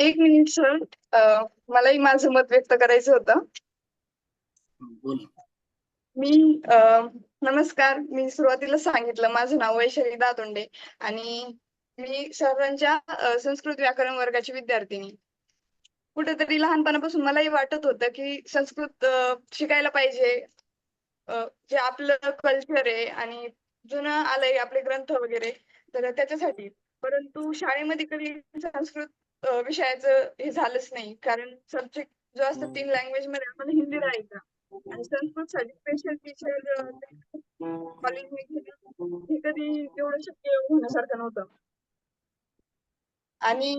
एक minute sir अ, मलाही माझं मत व्यक्त करायचं होतं. मी अ, नमस्कार. मी सुरुवातीला सांगितलं माझं नाव वैशाली दातोंडे आणि मी सरांच्या संस्कृत व्याकरण वर्गाची विद्यार्थिनी. कुठेतरी लहानपणापासून मलाही वाटत होतं की संस्कृत शिकायला पाहिजे. जे आपलं कल्चर आहे आणि जुनं आलंय आपले ग्रंथ वगैरे तर त्याच्यासाठी. परंतु शाळेमध्ये कधी संस्कृत अ, विषयाचं हे झालंच नाही. कारण सब्जेक्ट जो असतो तीन लँग्वेजमध्ये आम्हाला हिंदी राहायचा. आणि संस्कृत साठी स्पेशल टीचर कॉलेजमध्ये हे कधी एवढं शक्य होण्यासारखं नव्हतं. आणि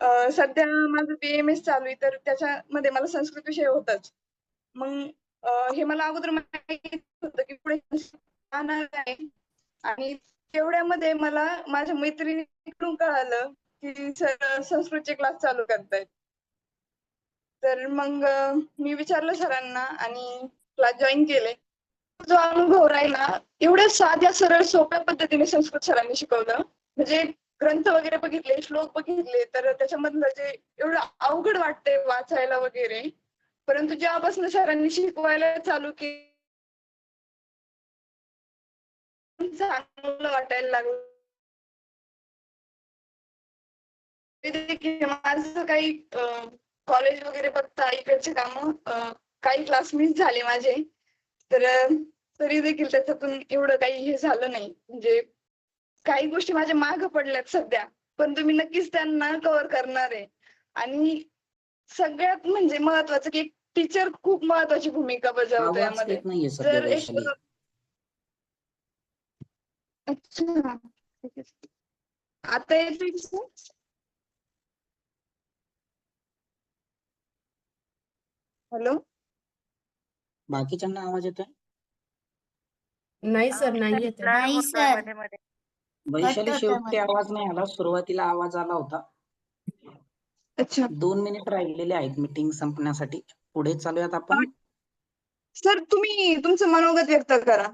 अ, सध्या माझं बी एम एस चालू आहे तर त्याच्यामध्ये मला संस्कृत विषय होताच. मग अ, हे मला अगोदर माहीत होतं की पुढे आहे. आणि तेवढ्यामध्ये मला माझ्या मैत्रिणीकडून कळालं की सर संस्कृतचे क्लास चालू करतायत. तर मग मी विचारलं सरांना आणि क्लास जॉईन केले. जो अनुभव राहिला एवढ्या साध्या सरळ सोप्या पद्धतीने संस्कृत सरांनी शिकवलं. म्हणजे ग्रंथ वगैरे बघितले श्लोक बघितले तर त्याच्यामधलं जे एवढं अवघड वाटतंय वाचायला वगैरे परंतु जेव्हापासून सरांनी शिकवायला चालू केलं चांगलं वाटायला लागलं. देखील माझं काही कॉलेज वगैरे बघता इकडचे काम काही क्लास मिस झाले माझे. तर तरी देखील त्याच्यातून एवढं काही हे झालं नाही. म्हणजे काही गोष्टी माझ्या माग पडल्यात सध्या. पण तुम्ही नक्कीच त्यांना कव्हर करणार आहे. आणि सगळ्यात म्हणजे महत्वाचं की टीचर खूप महत्वाची भूमिका बजावतो यामध्ये. जर एक अच्छा. आता येतोय का sir? हॅलो? बाकीच्यांना आवाज येतोय? नाही सर नाही येत आहे. नाही सर. वैशाली शेवटी. आवाज नाही आला. सुरुवातीला आवाज आला होता. अच्छा. दोन मिनिट राहिलेले आहेत मीटिंग संपण्यासाठी. पुढे चालूयात आपण. सर तुम्ही तुमचं मनोगत व्यक्त करा.